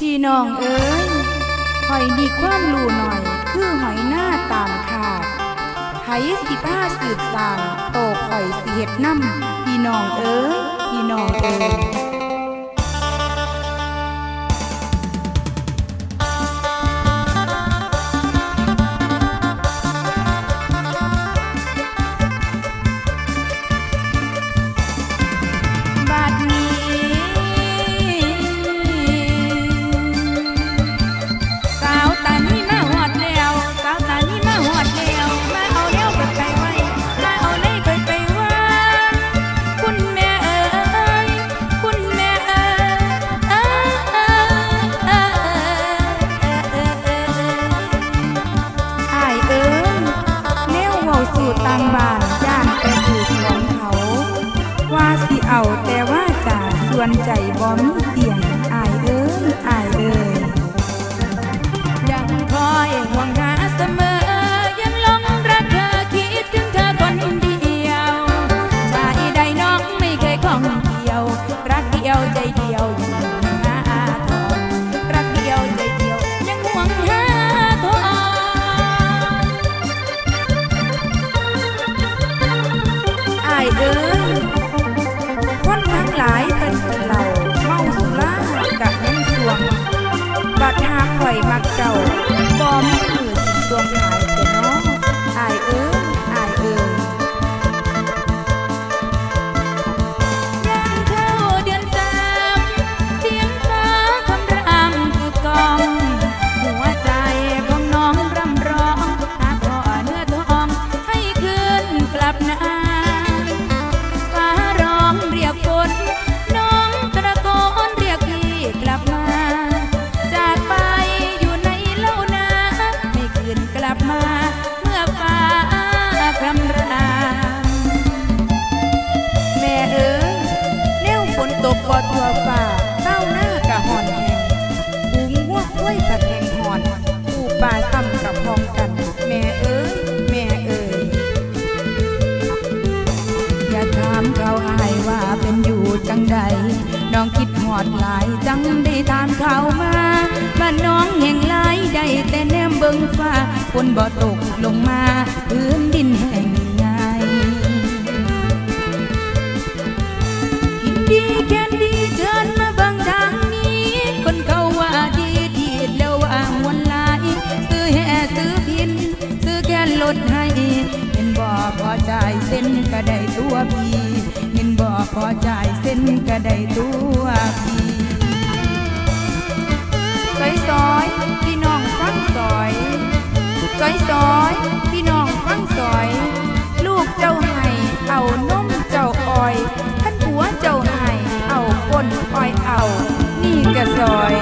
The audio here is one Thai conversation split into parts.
พี่น้องเอ้ยหอยดีความรู้หน่อย คือหอยหน้าตามขาหายสิบ้าสืบสางโตหอยสิเห็ดน้ำพี่น้องเอ้ยพี่น้องเอ้ย น้องคิดหอดหลายจังได้ทานข้าวมาบ้านน้องแห่งลายได้แต่แนมเบิ่งฟ้าฝนบ่ตกลงมาพื้นดินแห่งใหญ่ยินดีแค่ดีเชิญมาบางทางนี้ คนเขาว่าดีดีแล้วว่ามวนลายซื้อแห่ซื้อพิน ซื้อแค่ลดให้เป็นบ่พอใจเส้นก็ได้ตัวพี่เงินบ่พอใจ ก็ได้ตัวพี่ซอยซอยพี่น้องฟังซอยซอยซอยพี่น้องฟังซอย ลูกเจ้าไห้เอานมเจ้าอ้อยท่านผัวเจ้าไห้เอาก้นอ้อยเอา นี่ก็ซอย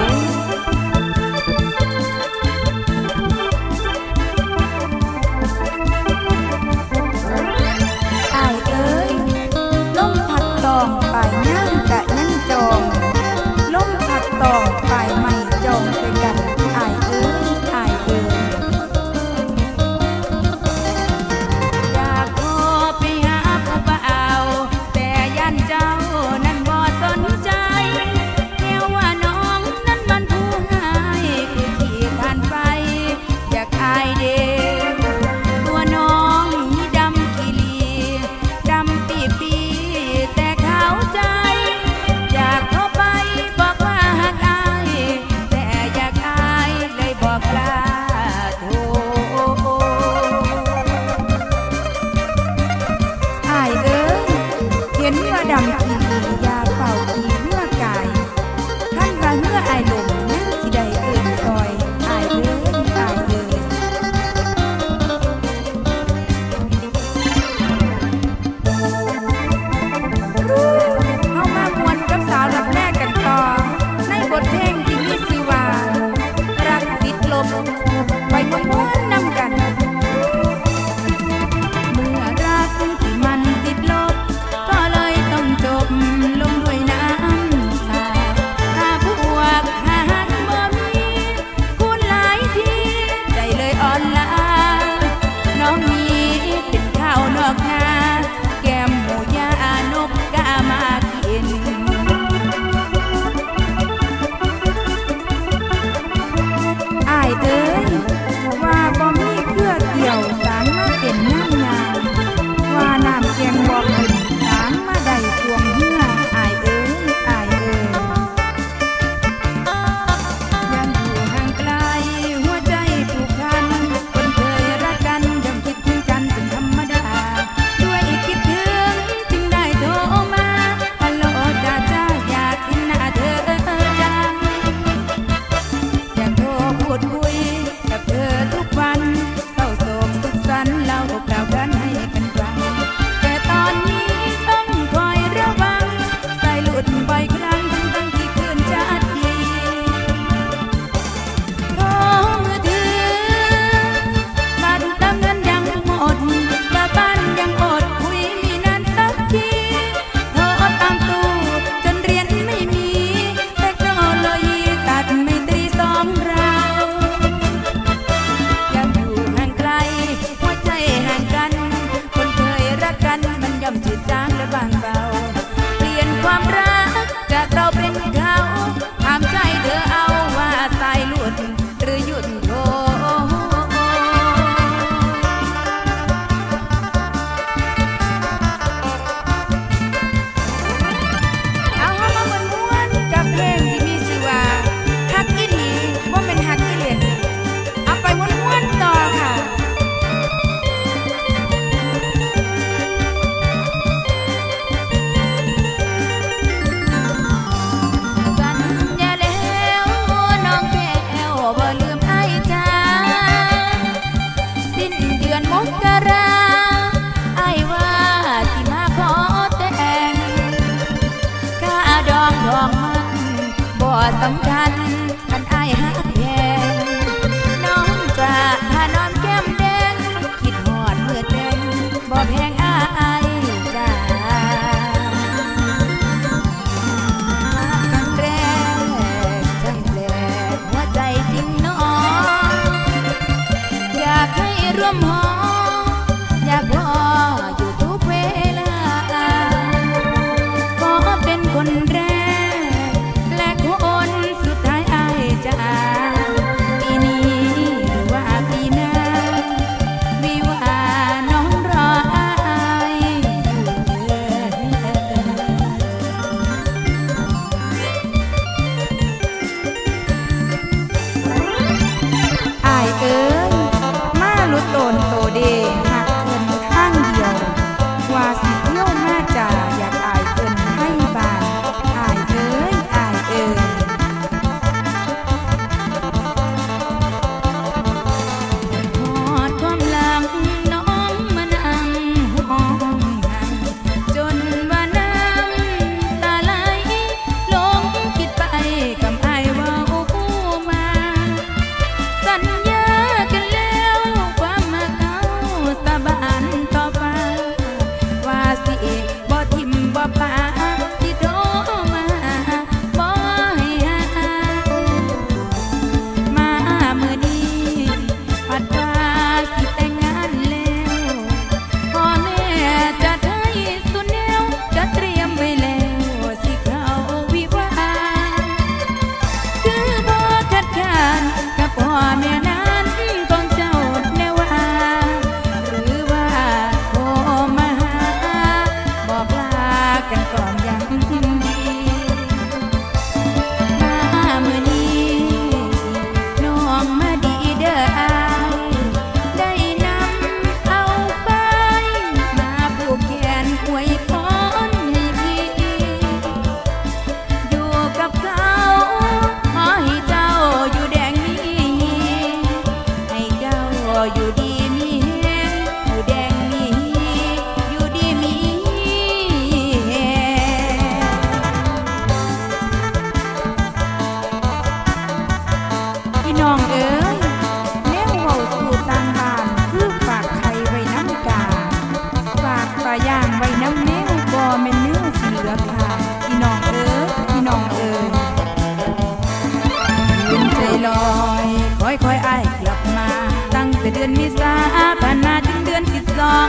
ซสาผ่านมาถึงเดือนสิบสอง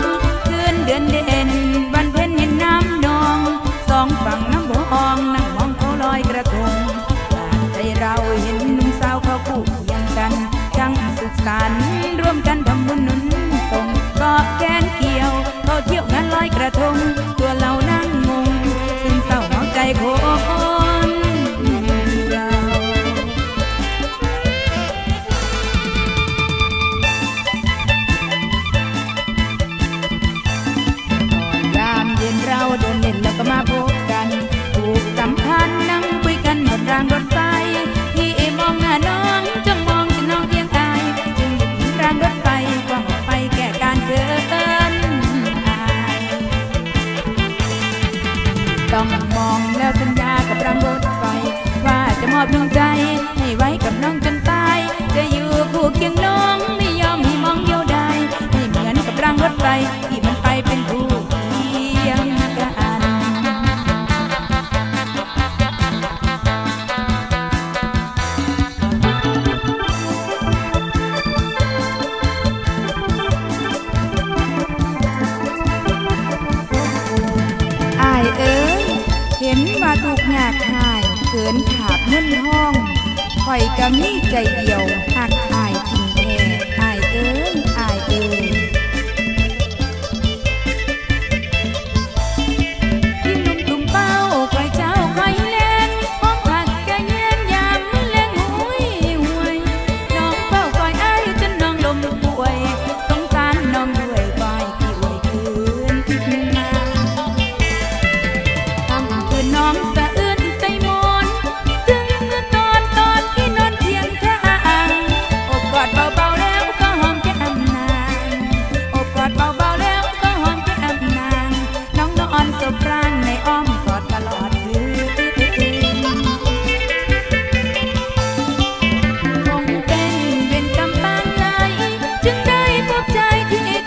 คืนเดือนเด่นวันเพ็ญเห็นน้ำนองสองฝั่งน้ำบ่องนั่งมองเขาลอยกระทงผ่านใจเราเห็นหนุ่มสาวเขาคู่เคียงกันจังสุขสันร่วมกันทำบุญหนุนตรงเกาะแกนเกี่ยวเขาเที่ยวงานลอยกระทง I don't um